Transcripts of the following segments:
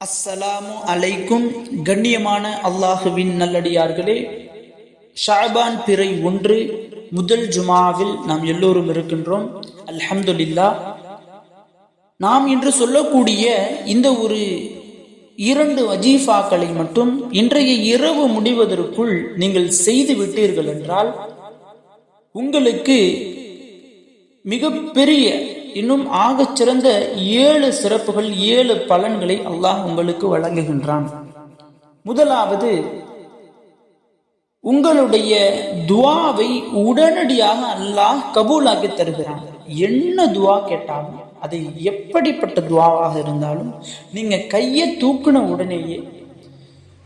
அஸ்ஸலாமு அலைக்கும். கண்ணியமான அல்லாஹுவின் நல்லடியார்களே ஷாபான் பிறை ஒன்று முதல் ஜுமாவில் நாம் எல்லோரும் இருக்கின்றோம். அல்ஹம்துலில்லா. நாம் இன்று சொல்லக்கூடிய இந்த ஒரு இரண்டு வஜீஃபாக்களை மட்டும் இன்றைய இரவு முடிவதற்குள் நீங்கள் செய்து விட்டீர்கள் என்றால் உங்களுக்கு மிகப்பெரிய இன்னும் ஆகச் சிறந்த ஏழு சிறப்புகள் ஏழு பலன்களை அல்லாஹ் உங்களுக்கு வழங்குகின்றான். முதலாவது உங்களுடைய துவாவை உடனடியாக அல்லாஹ் கபூலாக்கி தருகிறான். என்ன துவா கேட்டாலும் அது எப்படிப்பட்ட துவாவாக இருந்தாலும் நீங்க கையை தூக்குன உடனேயே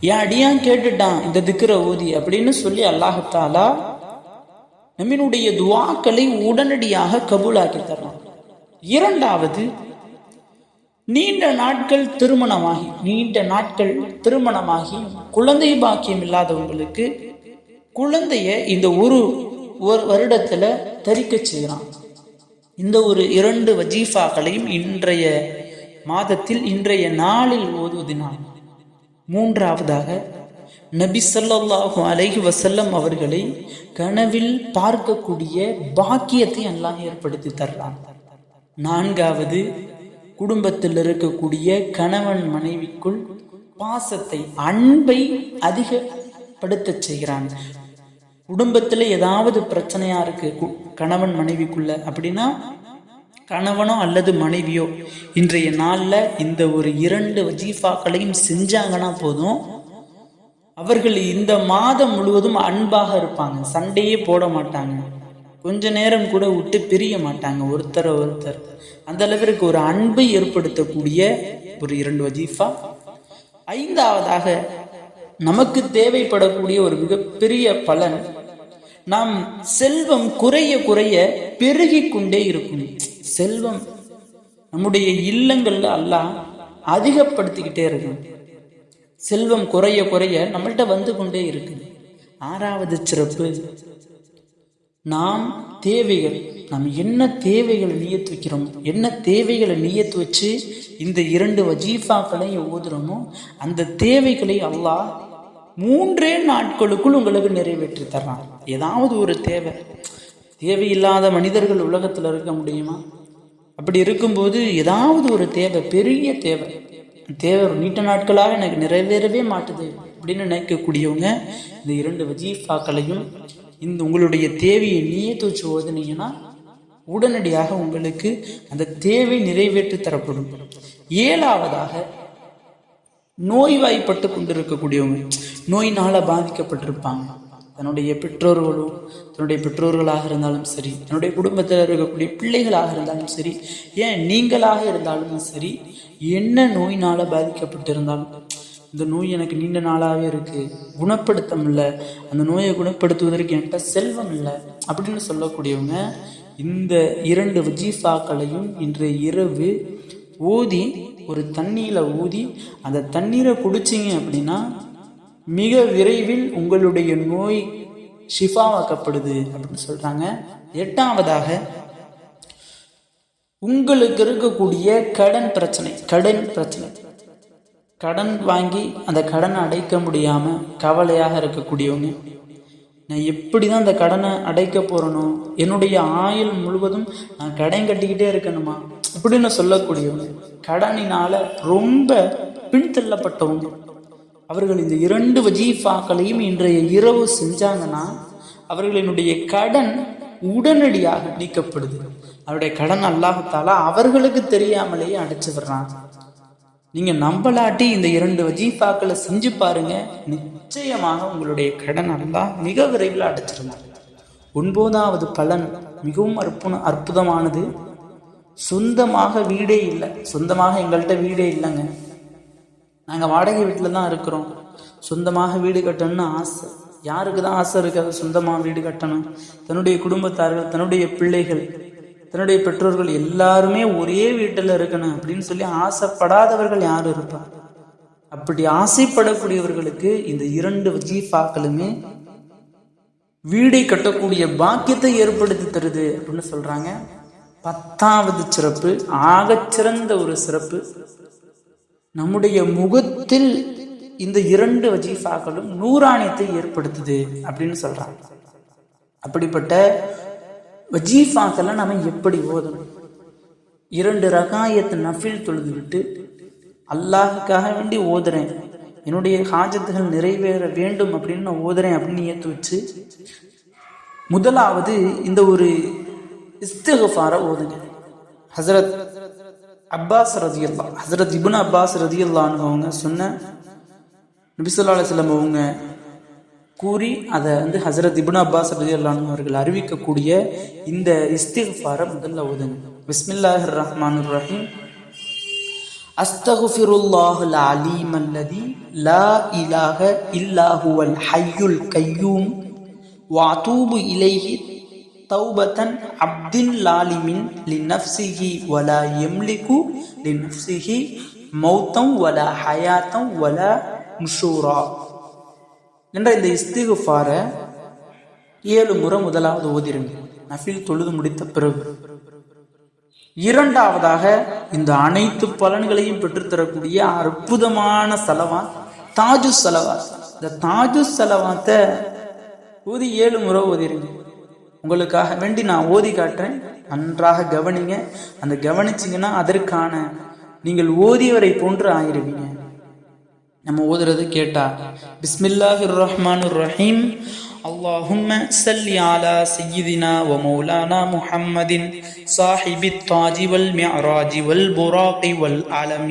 என் அடியான் கேட்டுட்டான் இந்த திக்கிற ஊதி? அப்படின்னு சொல்லி அல்லாஹத்தாலா நம்மினுடைய துவாக்களை உடனடியாக கபூலாக்கி தரலாம் இரண்டாவது நீண்ட நாட்கள் திருமணமாகி நீண்ட நாட்கள் திருமணமாகி குழந்தை பாக்கியம் இல்லாதவங்களுக்கு குழந்தைய இந்த ஒரு ஒரு வருடத்துல தரிக்க செய்கிறான் இந்த ஒரு இரண்டு வஜீஃபாக்களையும் இன்றைய மாதத்தில் இன்றைய நாளில் ஓதுவதினால் மூன்றாவதாக நபி ஸல்லல்லாஹு அலைஹி வசல்லம் அவர்களை கனவில் பார்க்கக்கூடிய பாக்கியத்தை எல்லாம் ஏற்படுத்தி தர்றான். நான்காவது குடும்பத்தில் இருக்கக்கூடிய கணவன் மனைவிக்குள் பாசத்தை அன்பை அதிகப்படுத்த செய்கிறான். குடும்பத்தில் ஏதாவது பிரச்சனையா இருக்கு கணவன் மனைவிக்குள்ள அப்படின்னா கணவனோ அல்லது மனைவியோ இன்றைய நாளில் இந்த ஒரு இரண்டு வஜீஃபாக்களையும் செஞ்சாங்கன்னா போதும். அவர்கள் இந்த மாதம் முழுவதும் அன்பாக இருப்பாங்க சண்டையே போட மாட்டாங்க. கொஞ்ச நேரம் கூட விட்டு பிரிய மாட்டாங்க. ஒருத்தரை ஒருத்தர். அந்த அளவிற்கு ஒரு அன்பை ஏற்படுத்தக்கூடிய ஒரு இரண்டு வஜீஃபா. ஐந்தாவதாக நமக்கு தேவைப்படக்கூடிய ஒரு மிகப்பெரிய பலன் நாம் செல்வம் குறைய குறைய பெருகி கொண்டே இருக்கும். செல்வம் நம்முடைய இல்லங்கள்ல எல்லாம் அதிகப்படுத்திக்கிட்டே இருக்கும் செல்வம் குறைய குறைய நம்மள்கிட்ட வந்து கொண்டே இருக்கு ஆறாவது சிறப்பு நாம் தேவைகள் நாம் என்ன தேவைகளை நியத்து வைக்கிறோம் என்ன தேவைகளை நியத்து வச்சு இந்த இரண்டு வஜீஃபாக்களை ஓதுறோமோ அந்த தேவைகளை அல்லாஹ் மூன்றே நாட்களுக்குள் உங்களுக்கு நிறைவேற்றி தர்றான். ஏதாவது ஒரு தேவை. தேவையில்லாத மனிதர்கள் உலகத்தில் இருக்க முடியுமா? அப்படி இருக்கும்போது ஏதாவது ஒரு தேவை பெரிய தேவை. தேவை நீட்ட நீண்ட நாட்களாக எனக்கு நிறைவேறவே மாட்டுது அப்படின்னு நினைக்கக்கூடியவங்க இந்த இரண்டு வஜீஃபாக்களையும் இந்த உங்களுடைய தேவையை நீயே தூச்சு ஓதுனீங்கன்னா உடனடியாக உங்களுக்கு அந்த தேவை நிறைவேற்றி தரப்படும். ஏழாவதாக நோய்வாய்ப்பட்டு கொண்டிருக்கக்கூடியவங்க நோயினால பாதிக்கப்பட்டிருப்பாங்க. தன்னுடைய பெற்றோர்களும் தன்னுடைய பெற்றோர்களாக இருந்தாலும் சரி தன்னுடைய குடும்பத்தில் இருக்கக்கூடிய பிள்ளைகளாக இருந்தாலும் சரி ஏன் நீங்களாக இருந்தாலும் சரி என்ன நோயினால பாதிக்கப்பட்டிருந்தாலும் இந்த நோய் எனக்கு நீண்ட நாளாகவே இருக்குது குணப்படுத்த முடியல அந்த நோயை குணப்படுத்துவதற்கு என்கிட்ட செல்வம் இல்லை. அப்படின்னு சொல்லக்கூடியவங்க இந்த இரண்டு வஜீஃபாக்களையும் இன்றைய இரவு ஊதி ஒரு தண்ணியில் ஊதி அந்த தண்ணீரை குடிச்சிங்க அப்படின்னா மிக விரைவில் உங்களுடைய நோய் ஷிஃபாவாக்கப்படுது அப்படின்னு சொல்கிறாங்க எட்டாவதாக உங்களுக்கு இருக்கக்கூடிய கடன் பிரச்சனை கடன் பிரச்சனை. கடன் வாங்கி அந்த கடனை அடைக்க முடியாமல் கவலையாக இருக்கக்கூடியவங்க. நான் எப்படி தான் அந்த கடனை அடைக்க போகிறனோ என்னுடைய ஆயுள் முழுவதும் நான் கடன் கட்டிக்கிட்டே இருக்கணுமா? அப்படின்னு சொல்லக்கூடியவங்க. கடனினால் ரொம்ப பின்தள்ளப்பட்டவங்க. அவர்கள் இந்த இரண்டு வஜீஃபாக்களையும் இன்றைய இரவு செஞ்சாங்கன்னா அவர்களினுடைய கடன் உடனடியாக நீக்கப்படுது. அவருடைய கடன் அல்லாஹத்தால அவர்களுக்கு தெரியாமலேயே அடைச்சு விடுறான். நீங்க நம்பலாட்டி இந்த இரண்டு வஜீஃபாக்களை செஞ்சு பாருங்க. நிச்சயமாக உங்களுடைய கடன் அல்லாஹ் மிக விரைவில் அடைச்சிருந்தார் ஒன்பதாவது பலன் மிகவும் அற்புன அற்புதமானது. சொந்தமாக வீடே இல்லை. சொந்தமாக எங்கள்கிட்ட வீடே இல்லைங்க. நாங்கள் வாடகை வீட்டில் தான் இருக்கிறோம். சொந்தமாக வீடு கட்டணும்னு ஆசை. யாருக்கு தான் ஆசை இருக்காது சொந்தமாக வீடு கட்டணும். தன்னுடைய குடும்பத்தார்கள் தன்னுடைய பிள்ளைகள். தன்னுடைய பெற்றோர்கள் எல்லாருமே ஒரே வீட்டில் இருக்கணும் அப்படின்னு சொல்லி ஆசைப்படாதவர்கள் யார் இருப்பார் அப்படி ஆசைப்படக்கூடியவர்களுக்கு இந்த இரண்டு வஜீஃபாக்களுமே வீடை கட்டக்கூடிய பாக்கியத்தை ஏற்படுத்தி தருது அப்படின்னு சொல்றாங்க. பத்தாவது சிறப்பு ஆகச்சிறந்த ஒரு சிறப்பு. நம்முடைய முகத்தில் இந்த இரண்டு வஜீஃபாக்களும் நூறாணியத்தை ஏற்படுத்துது அப்படின்னு சொல்றாங்க. அப்படிப்பட்ட வஜீஃபாக்கெல்லாம் நம்ம எப்படி ஓதணும்? இரண்டு ரகாயத்து நஃபில் தொழுது விட்டு அல்லாஹுக்காக வேண்டி ஓதுறேன். என்னுடைய ஹாஜத்துகள் நிறைவேற வேண்டும் அப்படின்னு நான் ஓதுறேன் அப்படின்னு ஏற்று வச்சு முதலாவது இந்த ஒரு இஸ்திகஃபார ஓதுங்க. ஹசரத் அப்பாஸ் ரதியல்லா ஹசரத் இபுன் அப்பாஸ் ரதியல்லான்னு அவங்க சொன்ன நபிசுல்லா அலுவலம் அவங்க கூறி அதை வந்து ஹசரத் இபுன் அப்பாஸ் ரதியல்லான்னு அவர்கள் அறிவிக்கக்கூடிய இந்த இஸ்திகஃபார முதல்ல ஓதுங்க. பிஸ்மில்லாஹிர் ரஹ்மான் ரஹீம். அஸ்தகுஃபிருல்லாஹுல் அலீம் அல்லதி லா இலாஹ இல்லாஹுவல் ஹையுல் கையூம். வாத்தூபு இலைஹி தௌபத்தன் அப்தின் லாலிமின் லினஃப்சிஹி வலா எம்லிகு லினஃப்சிஹி மௌத்தம் வலா ஹயாத்தம் வலா முஷூரா என்ற இந்த இஸ்திகுஃபார ஏழு முறை முதலாவது ஓதிருங்க. நஃபில் தொழுது முடித்த பிறகு. இரண்டாவதாக இந்த அனைத்து பலன்களையும் பெற்றுத்தரக்கூடிய அற்புதமான செலவா தாஜு செலவா இந்த தாஜு செலவாத்தை ஊதி ஏழு முறை ஓதிருங்க. உங்களுக்காக வேண்டி நான் ஓதி காட்டுறேன். நன்றாக கவனிங்க. அந்த கவனிச்சிங்கன்னா அதற்கான நீங்கள் ஓதியவரை போன்று ஆகிருவீங்க. நம்ம ஓதுறது கேட்டா பிஸ்மில்லாஹிர் ரஹ்மானுர் ரஹீம் اللهم صل على سيدنا ومولانا محمد صاحب التاج والمعراج والبراق والعلم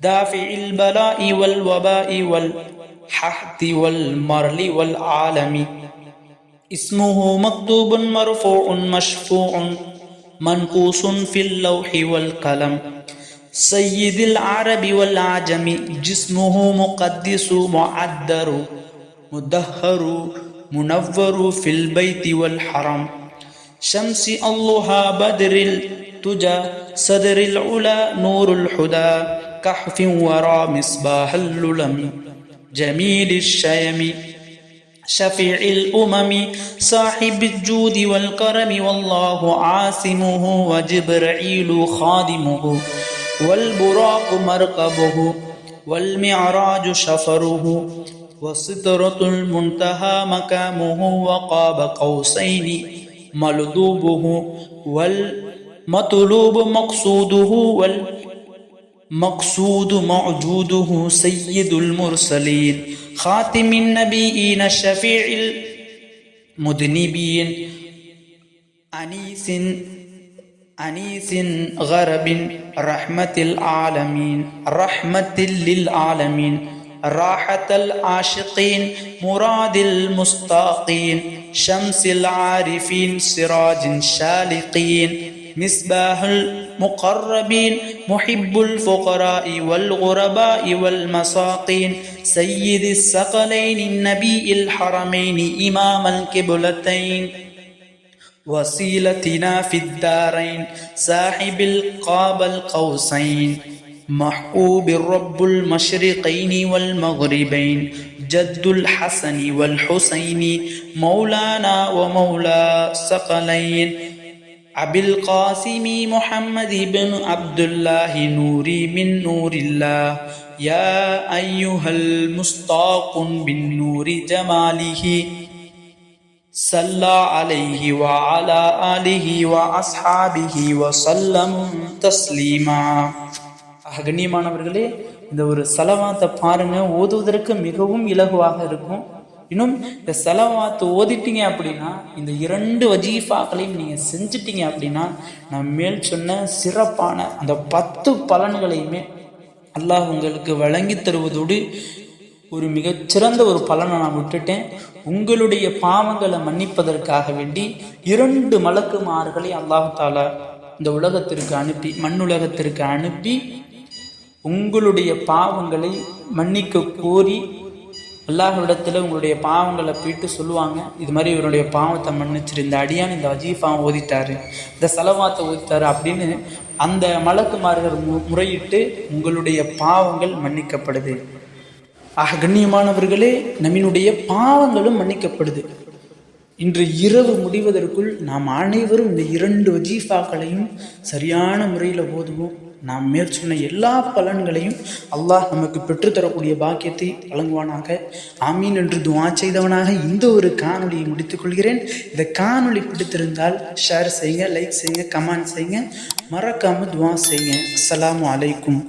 دافع البلاء والوباء والححد والمرل والعالم اسمه مكتوب مرفوع مشفوع منقوص في اللوح والقلم سيد العرب والعجم جسمه مقدس معدر مدهر منور في البيت والحرم. شمس الله بدر التجى صدر العلا نور الحدى كحف ورى مصباح الللم جميل الشيم. شفيع الأمم صاحب الجود والكرم والله عاصمه وجبرائيل خادمه. والبراق مركبه والمعراج شفره وسترة المنتهى مكامه وقاب قوسين ملذوبه والمطلوب مقصوده والمقصود موجوده سيد المرسلين خاتم النبيين الشفيع المذنبين أنيس أنيس غرب رحمة العالمين رحمة للعالمين راحة العاشقين مراد المستاقين شمس العارفين سراج شالقين مصباح المقربين محب الفقراء والغرباء والمساقين سيد الثقلين النبي الحرمين إمام القبلتين. وسيلتنا في الدارين. صاحب القاب القوسين. محبوب الرب المشرقين والمغربين. جد الحسن والحسين. مولانا ومولى ثقلين. أبي القاسم محمد بن عبد الله نوري من نور الله. يا أيها المستاق بالنور جماله. صلى عليه وعلى آله وأصحابه وسلم تسليما கண்ணியமானவர்களே இந்த ஒரு செலவாத்தை பாருங்க ஓதுவதற்கு மிகவும் இலகுவாக இருக்கும் இன்னும் இந்த செலவாத்து ஓதிட்டீங்க அப்படின்னா இந்த இரண்டு வஜீஃபாக்களையும் நீங்கள் செஞ்சிட்டீங்க அப்படின்னா நான் மேல் சொன்ன சிறப்பான அந்த பத்து பலன்களையுமே அல்லாஹ் உங்களுக்கு வழங்கி தருவதோடு ஒரு மிகச்சிறந்த ஒரு பலனை நான் விட்டுட்டேன். உங்களுடைய பாவங்களை மன்னிப்பதற்காக வேண்டி இரண்டு மலக்குமார்களை அல்லாஹால இந்த உலகத்திற்கு அனுப்பி மண்ணுலகத்திற்கு அனுப்பி உங்களுடைய பாவங்களை மன்னிக்க கோரி அல்லாஹ்விடத்தில் உங்களுடைய பாவங்களை போயிட்டு சொல்லுவாங்க. இது மாதிரி இவருடைய பாவத்தை மன்னிச்சிருந்த அடியான் இந்த அஜீஃபாவை ஓதிட்டாரு இந்த செலவாத்தை ஓதிட்டாரு அப்படின்னு அந்த மலக்குமார்கள் முறையிட்டு உங்களுடைய பாவங்கள் மன்னிக்கப்படுது. ஆக கண்ணியமானவர்களே நம்மினுடைய பாவங்களும் மன்னிக்கப்படுது. இன்று இரவு முடிவதற்குள் நாம் அனைவரும் இந்த இரண்டு வஜீஃபாக்களையும் சரியான முறையில் ஓதுவோம். நாம் மேற்சொன்ன எல்லா பலன்களையும் அல்லாஹ் நமக்கு பெற்றுத்தரக்கூடிய பாக்கியத்தை வழங்குவானாக. ஆமீன் என்று துவா செய்தவனாக இந்த ஒரு காணொலியை முடித்துக் கொள்கிறேன். இந்த காணொலி பிடித்திருந்தால் ஷேர் செய்யுங்க லைக் செய்யுங்க கமெண்ட் செய்யுங்க. மறக்காமல் துவா செய்யுங்க. அஸ்ஸலாமு அலைக்கும்.